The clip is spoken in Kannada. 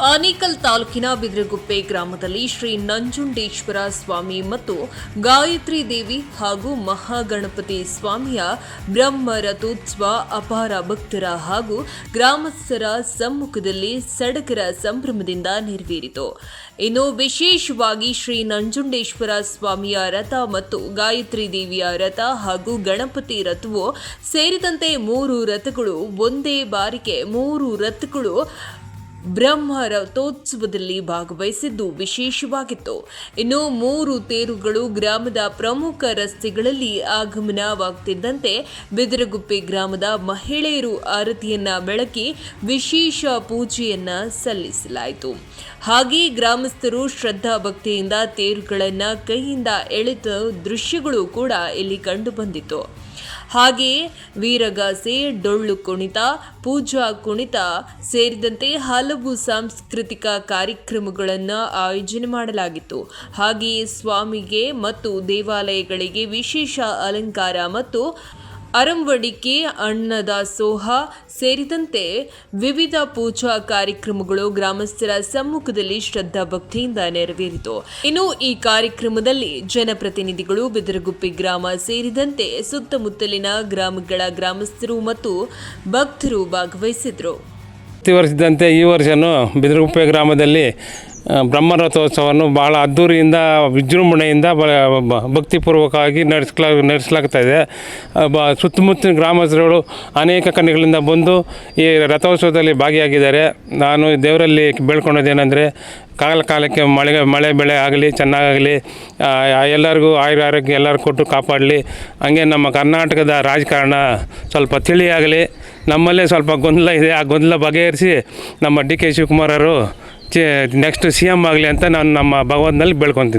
ಆನೇಕಲ್ ತಾಲೂಕಿನ ಬಿದ್ರಗುಪ್ಪೆ ಗ್ರಾಮದಲ್ಲಿ ಶ್ರೀ ನಂಜುಂಡೇಶ್ವರ ಸ್ವಾಮಿ ಮತ್ತು ಗಾಯತ್ರಿ ದೇವಿ ಹಾಗೂ ಮಹಾಗಣಪತಿ ಸ್ವಾಮಿಯ ಬ್ರಹ್ಮ ರಥೋತ್ಸವ ಅಪಾರ ಭಕ್ತರ ಹಾಗೂ ಗ್ರಾಮಸ್ಥರ ಸಮ್ಮುಖದಲ್ಲಿ ಸಡಗರ ಸಂಭ್ರಮದಿಂದ ನೆರವೇರಿತು. ಇನ್ನು ವಿಶೇಷವಾಗಿ ಶ್ರೀ ನಂಜುಂಡೇಶ್ವರ ಸ್ವಾಮಿಯ ರಥ ಮತ್ತು ಗಾಯತ್ರಿ ದೇವಿಯ ರಥ ಹಾಗೂ ಗಣಪತಿ ರಥವು ಸೇರಿದಂತೆ ಮೂರು ರಥಗಳು ಒಂದೇ ಬಾರಿಗೆ ಮೂರು ರಥಗಳು ಬ್ರಹ್ಮ ರಥೋತ್ಸವದಲ್ಲಿ ಭಾಗವಹಿಸಿದ್ದು ವಿಶೇಷವಾಗಿತ್ತು. ಇನ್ನು ಮೂರು ತೇರುಗಳು ಗ್ರಾಮದ ಪ್ರಮುಖ ರಸ್ತೆಗಳಲ್ಲಿ ಆಗಮನವಾಗುತ್ತಿದ್ದಂತೆ ಬಿದರಗುಪ್ಪೆ ಗ್ರಾಮದ ಮಹಿಳೆಯರು ಆರತಿಯನ್ನ ಬೆಳಕಿ ವಿಶೇಷ ಪೂಜೆಯನ್ನ ಸಲ್ಲಿಸಲಾಯಿತು. ಹಾಗೆ ಗ್ರಾಮಸ್ಥರು ಶ್ರದ್ಧಾ ಭಕ್ತಿಯಿಂದ ತೇರುಗಳನ್ನು ಕೈಯಿಂದ ಎಳೆದ ದೃಶ್ಯಗಳು ಕೂಡ ಇಲ್ಲಿ ಕಂಡುಬಂದಿತು ಹಾಗೆಯೇ ವೀರಗಾಸೆ ಡೊಳ್ಳು ಕುಣಿತ, ಪೂಜಾ ಕುಣಿತ ಸೇರಿದಂತೆ ಹಲವು ಸಾಂಸ್ಕೃತಿಕ ಕಾರ್ಯಕ್ರಮಗಳನ್ನು ಆಯೋಜನೆ ಮಾಡಲಾಗಿತ್ತು. ಹಾಗೆಯೇ ಸ್ವಾಮಿಗೆ ಮತ್ತು ದೇವಾಲಯಗಳಿಗೆ ವಿಶೇಷ ಅಲಂಕಾರ ಮತ್ತು ಅರಂವಡಿಕೆ ಅನ್ನದಾಸೋಹ ಸೇರಿದಂತೆ ವಿವಿಧ ಪೂಜಾ ಕಾರ್ಯಕ್ರಮಗಳು ಗ್ರಾಮಸ್ಥರ ಸಮ್ಮುಖದಲ್ಲಿ ಶ್ರದ್ಧಾ ಭಕ್ತಿಯಿಂದ ನೆರವೇರಿತು. ಇನ್ನು ಈ ಕಾರ್ಯಕ್ರಮದಲ್ಲಿ ಜನಪ್ರತಿನಿಧಿಗಳು ಬಿದರಗುಪ್ಪೆ ಗ್ರಾಮ ಸೇರಿದಂತೆ ಸುತ್ತಮುತ್ತಲಿನ ಗ್ರಾಮಗಳ ಗ್ರಾಮಸ್ಥರು ಮತ್ತು ಭಕ್ತರು ಭಾಗವಹಿಸಿದರು. ಪ್ರತಿ ವರ್ಷದಂತೆ ಈ ವರ್ಷನೂ ಬಿದಿರುಗುಪ್ಪೆ ಗ್ರಾಮದಲ್ಲಿ ಬ್ರಹ್ಮರಥೋತ್ಸವವನ್ನು ಭಾಳ ಅದ್ಧೂರಿಯಿಂದ ವಿಜೃಂಭಣೆಯಿಂದ ಭಕ್ತಿಪೂರ್ವಕವಾಗಿ ನಡೆಸ್ಲಾ ನಡೆಸಲಾಗ್ತಾ ಇದೆ. ಬ ಸುತ್ತಮುತ್ತಲಿನ ಗ್ರಾಮಸ್ಥರುಗಳು ಅನೇಕ ಕಣ್ಣುಗಳಿಂದ ಬಂದು ಈ ರಥೋತ್ಸವದಲ್ಲಿ ಭಾಗಿಯಾಗಿದ್ದಾರೆ. ನಾನು ದೇವರಲ್ಲಿ ಬೇಡ್ಕೊಳೋದೇನೆಂದರೆ ಕಾಲ ಕಾಲಕ್ಕೆ ಮಳೆ ಮಳೆ ಬೆಳೆ ಆಗಲಿ ಚೆನ್ನಾಗಾಗಲಿ ಎಲ್ಲರಿಗೂ ಆಯುರ ಆರೋಗ್ಯ ಎಲ್ಲರೂ ಕೊಟ್ಟು ಕಾಪಾಡಲಿ. ಹಂಗೆ ನಮ್ಮ ಕರ್ನಾಟಕದ ರಾಜಕಾರಣ ಸ್ವಲ್ಪ ತಿಳಿಯಾಗಲಿ. ನಮ್ಮಲ್ಲೇ ಸ್ವಲ್ಪ ಗೊಂದಲ ಇದೆ. ಆ ಗೊಂದಲ ಬಗೆಹರಿಸಿ ನಮ್ಮ ಡಿ ಕೆ ಶಿವಕುಮಾರರು ನೆಕ್ಸ್ಟ್ ಸಿ ಎಂ ಆಗಲಿ ಅಂತ ನಾನು ನಮ್ಮ ಭಗವಂತನಲ್ಲಿ ಬೇಡ್ಕೊತೀನಿ.